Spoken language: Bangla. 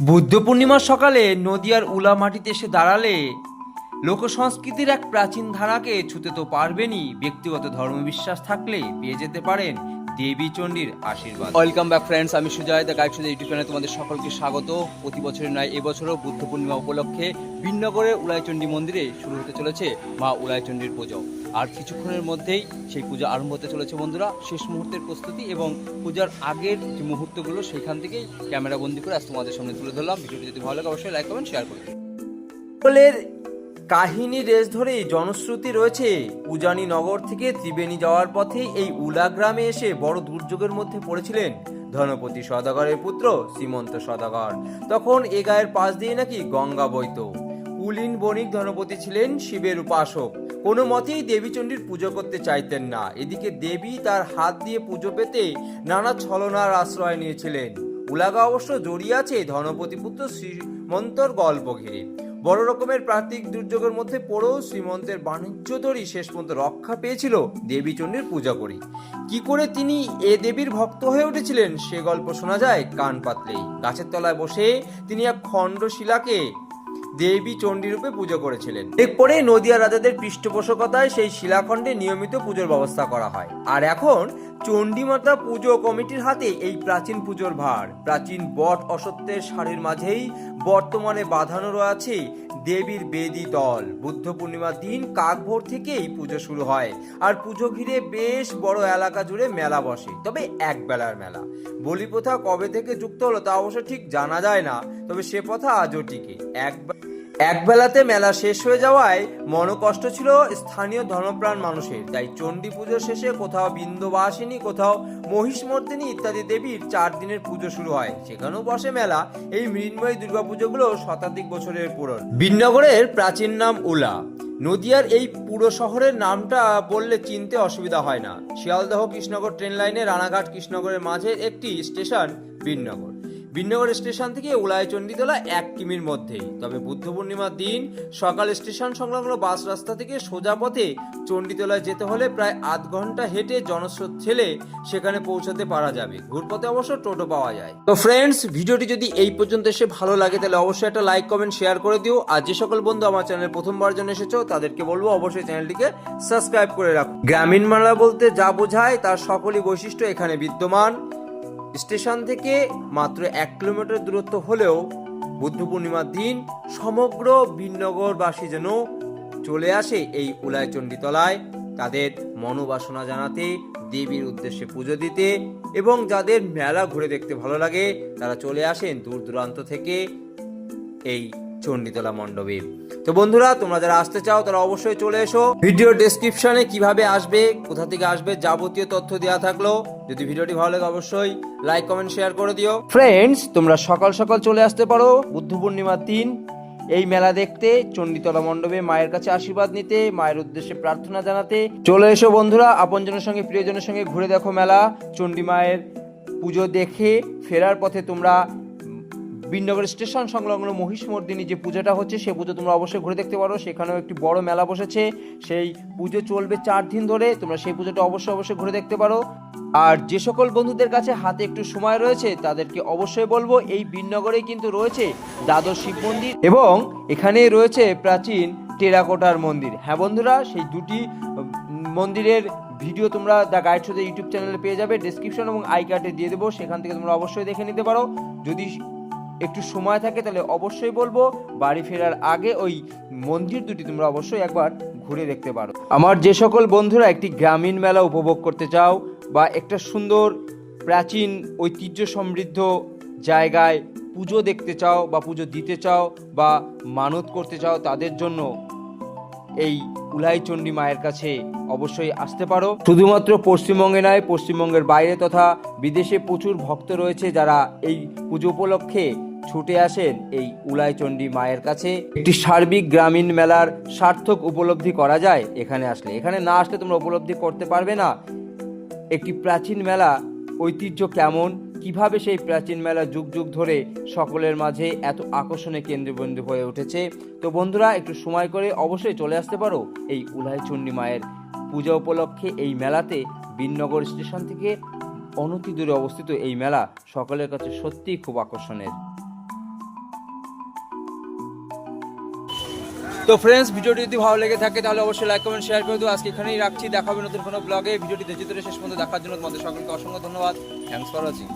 বুদ্ধ পূর্ণিমার সকালে নদিয়ার উলা মাটিতে এসে দাঁড়ালে লোকসংস্কৃতির এক প্রাচীন ধারাকে ছুতে তো পারবেনই। ব্যক্তিগত ধর্মবিশ্বাস থাকলে পেয়ে যেতে পারেন দেবী চণ্ডীর আশীর্বাদ। ওয়েলকাম ব্যাক ফ্রেন্ডস আমি সুজয় দ্য গাইড ইউটিউব চ্যানেলে তোমাদের সকলকে স্বাগত। প্রতি বছরের নয় এবছরও বুদ্ধ পূর্ণিমা উপলক্ষে বিনগরে উলাইচণ্ডী মন্দিরে শুরু হতে চলেছে মা উলাইচণ্ডীর পুজো। আর কিছুক্ষণের মধ্যেই সেই পূজা আরম্ভ হতে চলেছে, বন্ধুরা। শেষ মুহূর্তের প্রস্তুতি এবং পূজার আগের যে মুহূর্তগুলো সেখান থেকেই ক্যামেরা বন্দি করে আজ তোমাদের সামনে তুলে ধরলাম। ভিডিওটি যদি ভালো লাগে, অবশ্যই লাইক কমেন্ট শেয়ার সকলের কাহিনী রেস ধরেই জনশ্রুতি রয়েছে। উজানি নগর থেকে ত্রিবেণী যাওয়ার পথে এই উলা গ্রামে এসে বড় দুর্যোগের মধ্যে পড়েছিলেন ধনপতি সদাগরের পুত্র শ্রীমন্ত সদাগর। তখন এ গায়ের পাশ দিয়ে নাকি গঙ্গা বইত কুলীন বণিক ধনপতি ছিলেন শিবের উপাসক। কোনো মতেই দেবীচণ্ডীর পুজো করতে চাইতেন না। এদিকে দেবী তার হাত দিয়ে পুজো পেতে নানা ছলনার আশ্রয় নিয়েছিলেন। উলাগা অবশ্য জড়িয়ে আছে ধনপতি পুত্র শ্রীমন্তর গল্প ঘিরে। বড় রকমের প্রাকৃতিক দুর্যোগের মধ্যে পড়েও শ্রীমন্তের বাণিজ্য দড়ি শেষ পর্যন্ত রক্ষা পেয়েছিল দেবীচণ্ডীর পূজা করি কি করে তিনি এ দেবীর ভক্ত হয়ে উঠেছিলেন সে গল্প শোনা যায় কান পাতলেই। গাছের তলায় বসে তিনি এক খণ্ড শিলাকে দেবী চণ্ডী রূপে পুজো করেছিলেন। এরপরে নদিয়া রাজাদের পৃষ্ঠপোষকতায় সেই শিলাখণ্ডে নিয়মিত পুজোর ব্যবস্থা করা হয়। আর এখন চণ্ডীমাতা পুজো কমিটির হাতে এই প্রাচীন পুজোর ভার। প্রাচীন বট অসত্যের শাড়ির মাঝেই বর্তমানে বাঁধানো রয়েছে দেবীর বেদি দল। বুদ্ধ পূর্ণিমার দিন কাকভোর থেকেই পুজো শুরু হয়। আর পুজো ঘিরে বেশ বড় এলাকা জুড়ে মেলা বসে। তবে এক বেলার মেলা। বলি প্রথা কবে থেকে যুক্ত হলো তা অবশ্য ঠিক জানা যায় না। তবে সে প্রথা আজও টিকে। এক একবেলাতে মেলা শেষ হয়ে যাওয়ায় মনোকষ্ট ছিল স্থানীয় ধর্মপ্রাণ মানুষের। তাই চণ্ডী পুজো শেষে কোথাও বিন্দবাসিনী কোথাও মহিষমর্দিনী ইত্যাদি দেবীর চার দিনের পুজো শুরু হয়। সেখানেও বসে মেলা। এই মৃন্ময়ী দুর্গাপুজোগুলো শতাধিক বছরের পুরন। বিনগরের প্রাচীন নাম উলা। নদিয়ার এই পুরো শহরের নামটা বললে চিনতে অসুবিধা হয় না। শিয়ালদহ কৃষ্ণনগর ট্রেন লাইনে রানাঘাট কৃষ্ণনগরের মাঝে একটি স্টেশন বিনগর বিনগর স্টেশন থেকে উলায় চণ্ডীতলা এক কিমির মধ্যেই। তবে বুদ্ধ পূর্ণিমার দিন সকাল স্টেশন সংলগ্ন বাস রাস্তা থেকে সোজা পথে চণ্ডীতলায় যেতে হলে প্রায় আধ ঘণ্টা হেঁটে জনস্রোত ছেলে সেখানে পৌঁছাতে পারা যাবে। ঘুরপথে অবশ্য টোটো পাওয়া যায়। তো ফ্রেন্ডস ভিডিওটি যদি এই পর্যন্ত এসে ভালো লাগে, তাহলে অবশ্যই একটা লাইক কমেন্ট শেয়ার করে দিও। আর যে সকল বন্ধু আমার চ্যানেল প্রথমবার জন্য এসেছ, তাদেরকে বলব অবশ্যই চ্যানেলটিকে সাবস্ক্রাইব করে রাখো। গ্রামীণ মেলা বলতে যা বোঝায়, তার সকলই বৈশিষ্ট্য এখানে বিদ্যমান। স্টেশন থেকে মাত্র এক কিলোমিটার দূরত্ব হলেও বুদ্ধ পূর্ণিমার দিন সমগ্র বিনগরবাসী যেন চলে আসে এই উলায়চণ্ডীতলায় তাদের মনোবাসনা জানাতে, দেবীর উদ্দেশ্যে পুজো দিতে এবং যাদের মেলা ঘুরে দেখতে ভালো লাগে, তারা চলে আসেন দূর দূরান্ত থেকে এই চণ্ডীতলা মণ্ডপে। তো বন্ধুরা, তোমরা যারা আসতে চাও, তারা অবশ্যই চলে এসো। ভিডিও ডেসক্রিপশনে কীভাবে আসবে, কোথা থেকে আসবে, যাবতীয় তথ্য দেওয়া থাকল। যদি ভিডিওটি ভালো লাগে, অবশ্যই লাইক কমেন্ট শেয়ার করে দিও। ফ্রেন্ডস তোমরা সকাল সকাল চলে আসতে পারো, বুদ্ধ পূর্ণিমার দিন। এই মেলা দেখতে চণ্ডীতলা মণ্ডপে মায়ের কাছে আশীর্বাদ নিতে, মায়ের উদ্দেশ্যে প্রার্থনা জানাতে। চলে এসো বন্ধুরা, আপনজনের সঙ্গে, প্রিয়জনের সঙ্গে ঘুরে দেখো মেলা। চণ্ডী মায়ের পুজো দেখে, ফেরার পথে তোমরা বিনগর স্টেশন সংলগ্ন মহিষমর্দিনী যে পুজোটা হচ্ছে, সে পুজো তোমরা অবশ্যই ঘুরে দেখতে পারো। সেখানেও একটি বড় মেলা বসেছে। সেই পুজো চলবে চার দিন ধরে। তোমরা সেই পুজোটা অবশ্যই অবশ্যই ঘুরে দেখতে পারো। আর যে সকল বন্ধুদের কাছে হাতে একটু সময় রয়েছে, তাদেরকে অবশ্যই বলব, এই বিনগরে কিন্তু রয়েছে দ্বাদশ শিব মন্দির এবং এখানেই রয়েছে প্রাচীন টেরাকোটার মন্দির। হ্যাঁ বন্ধুরা, সেই দুটি মন্দিরের ভিডিও তোমরা দ্য গাইড শোতে ইউটিউব চ্যানেলে পেয়ে যাবে। ডিসক্রিপশন এবং আই কার্ডে দিয়ে দেবো। সেখান থেকে তোমরা অবশ্যই দেখে নিতে পারো। যদি একটু সময় থাকে তাহলে অবশ্যই বলব, বাড়ি ফেরার আগে ওই মন্দির দুটি তোমরা অবশ্যই একবার ঘুরে দেখতে পারো। আমার যে সকল বন্ধুরা একটি গ্রামীণ মেলা উপভোগ করতে চাও বা একটা সুন্দর, প্রাচীন, ঐতিহ্য সমৃদ্ধ জায়গায় পুজো দেখতে চাও বা পুজো দিতে চাও বা মানত করতে চাও, তাদের জন্য এই উলাইচণ্ডী মায়ের কাছে অবশ্যই আসতে পারো। শুধুমাত্র পশ্চিমবঙ্গে নয়, পশ্চিমবঙ্গের বাইরে তথা বিদেশে প্রচুর ভক্ত রয়েছে যারা এই পুজো উপলক্ষে ছুটে আসেন এই উলাইচণ্ডী মায়ের কাছে। একটি সার্বিক গ্রামীণ মেলার সার্থক উপলব্ধি করা যায় এখানে আসলে। এখানে না আসলে তোমরা উপলব্ধি করতে পারবে না। একটি প্রাচীন মেলা, ঐতিহ্য কেমন? কীভাবে সেই প্রাচীন মেলা যুগ যুগ ধরে সকলের মাঝে এত আকর্ষণের কেন্দ্রবিন্দু হয়ে উঠেছে? তো বন্ধুরা, একটু সময় করে অবশ্যই চলে আসতে পারো এই উলাইচণ্ডী মায়ের পূজা উপলক্ষে এই মেলাতে। বিনগর স্টেশন থেকে অনতি দূরে অবস্থিত এই মেলা সকলের কাছে সত্যিই খুব আকর্ষণের। তো ফ্রেন্ডস ভিডিওটি যদি ভালো লেগে থাকে, তাহলে অবশ্যই লাইক কমেন্ট শেয়ার করে দিও। আজকে এখানেই রাখছি। দেখাবে নতুন কোনো ব্লগে ভিডিওটি ধরে শেষ পর্যন্ত দেখার জন্য তোমাদের সকলকে অসংখ্য ধন্যবাদ। Thanks for watching